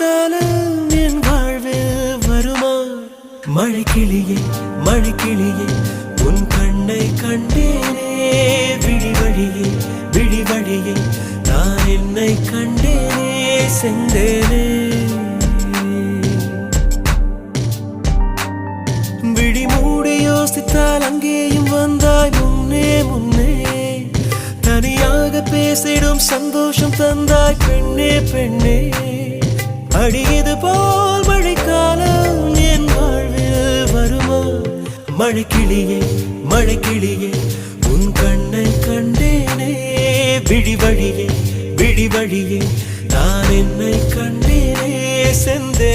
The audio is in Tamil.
காலம் என் வாழ்வில் வருமா? மழை கிளியே மழை கிளியே உன் கண்ணை கண்டேனே விழி வழியே விழி வழியே நான் என்னை கண்டேனே செந்தேனே. விழி மூடி யோசித்தால் அங்கேயும் வந்தாய் முன்னே முன்னே. தனியாக பேசிடும் சந்தோஷம் தந்தாய் பெண்ணே பெண்ணே. அடியது போல் மழைக்காலம் என் வாழ்வில் வருமா? மழைக்கிளியே மழைக்கிளியே உன் கண்ணை கண்டேனே. விடிவழியே விடிவழியே நான் என்னை கண்டேனே. செந்தே